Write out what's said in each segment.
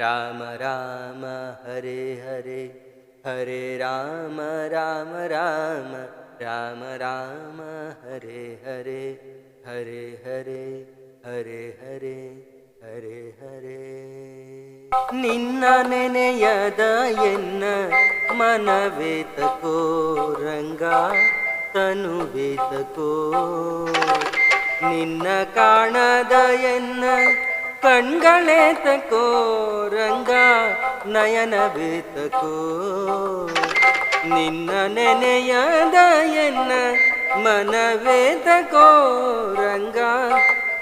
ರಾಮ ರಾಮ ಹರೆ ಹರೆ ಹರೆ ರಾಮ ರಾಮ ರಾಮ ರಾಮ ರಾಮ ಹರೆ ಹರೆ ಹರೆ ಹರೆ ಹರೆ ಹರೆ ಹರೆ ಹರೆ ನಿನ್ನ ನೆನೆಯದ ಎನ್ನ ಮನವೇತಕೋ ರಂಗ ತನುವೇತಕೋ ನಿನ್ನ ಕಾಣದ ಎನ್ನ ಕಣ್ಗಳೇತಕೋ ರಂಗ ನಯನವೇತಕೋ ನಿನ್ನ ನೆನೆಯದ ಎನ್ನ ಮನವೇತಕೋ ರಂಗ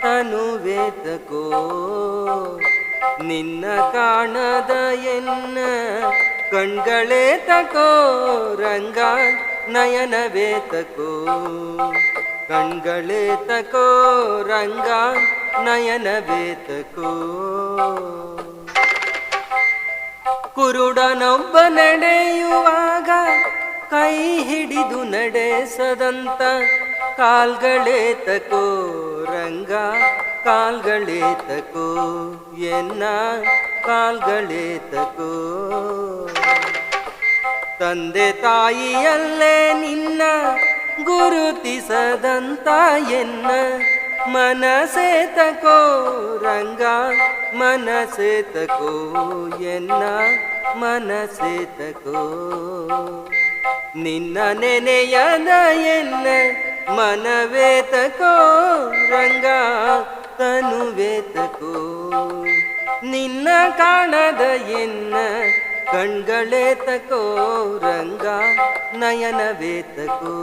ತನುವೇತಕೋ ನಿನ್ನ ಕಾಣದ ಎನ್ನ ಕಣ್ಗಳೇ ತಕೋ ರಂಗ ನಯನವೇ ತಕೋ ಕಣ್ಗಳೇ ತಕೋ ರಂಗ ನಯನವೇ ಬೇತಕೋ ಕುರುಡನೊಬ್ಬ ನಡೆಯುವಾಗ ಕೈ ಹಿಡಿದು ನಡೆಸದಂತ ಕಾಲ್ಗಳೇ ತಕೋ ರಂಗ ಕಾಲ್ಗಳೇ ತಕೋ ಎನ್ನ ಕಾಲ್ಗಳೇ ತಕೋ ತಂದೆ ತಾಯಿಯಲ್ಲೇ ನಿನ್ನ ಗುರುತಿಸದಂತ ಎನ್ನ ಮನಸೇ ತಕೋ ರಂಗ, ಮನಸೇ ತಕೋ ಎನ್ನ, ಮನಸೇ ತಕೋ. ನಿನ್ನ ನೆನೆಯದ ಎನ್ನ ಮನವೇ ತಕೋ ರಂಗ, ತನುವೇ ತಕೋ. ನಿನ್ನ ಕಾಣದ ಎನ್ನ ಕಣ್ಗಳೇ ತಕೋ ರಂಗ, ನಯನವೇ ತಕೋ.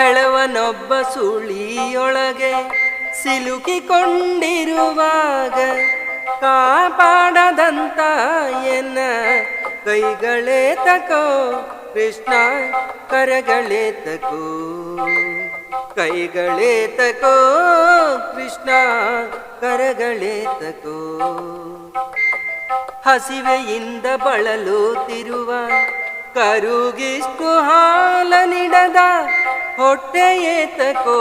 ಹೆಳವನೊಬ್ಬ ಸುಳಿಯೊಳಗೆ ಸಿಲುಕಿಕೊಂಡಿರುವಾಗ ಕಾಪಾಡದಂತ ಎನ್ನ ಕೈಗಳೇ ತಕೋ, ಕೃಷ್ಣ ಕರಗಳೇ ತಕೋ. ಕೈಗಳೇ ತಕೋ, ಕೃಷ್ಣ ಕರಗಳೇ ತಕೋ. ಹಸಿವೆಯಿಂದ ಬಳಲುತ್ತಿರುವ ಕರುಗಿಷ್ಟು ಹಾಲ ನಿಡದ ಹೊಟ್ಟೆಯೇತಕೋ,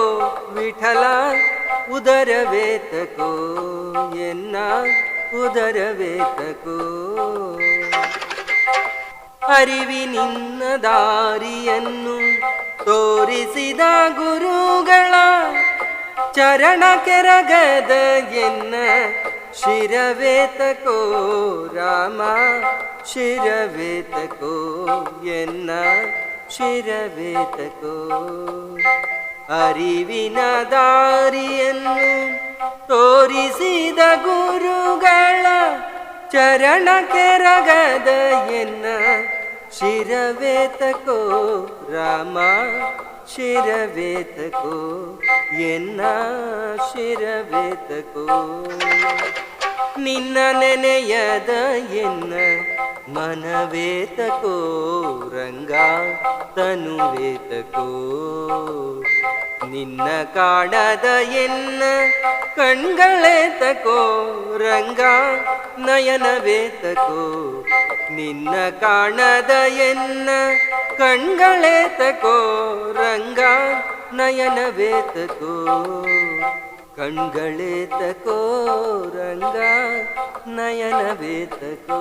ವಿಠಲ ಉದರವೇತಕೋ, ಎನ್ನ ಉದರವೇತಕೋ. ಅರಿವಿನಿನ್ನ ದಾರಿಯನ್ನು ತೋರಿಸಿದ ಗುರುಗಳ ಚರಣ ಕೆರಗದ ಎನ್ನ ಶಿರವೇತಕೋ, ರಾಮ ಶಿರವೇತಕೋ, ಎನ್ನ ಶಿರವೇತಕೋ ಅರಿವಿನ ದಾರಿಯನ್ನು ತೋರಿಸಿದ ಗುರುಗಳ ಚರಣ ಕೆರಗದ ಎನ್ನ. ಶಿರವೇತಕೋ ರಾಮ ಶಿರವೇತಕೋ ಎನ್ನ ಶಿರವೇತಕೋ ನಿನ್ನ ನೆನೆಯದ ಎನ್ನ ಮನವೇತಕೋ ರಂಗ ತನುವೇತಕೋ ನಿನ್ನ ಕಾಣದ ಎನ್ನ ಕಣ್ಗಳೇತಕೋ ರಂಗ ನಯನವೇತಕೋ ನಿನ್ನ ಕಾಣದ ಎನ್ನ ಕಣ್ಗಳೇತಕೋ ರಂಗ ನಯನವೇತಕೋ கண்களேத்தகோ ரங்கா நயனவேத்தகோ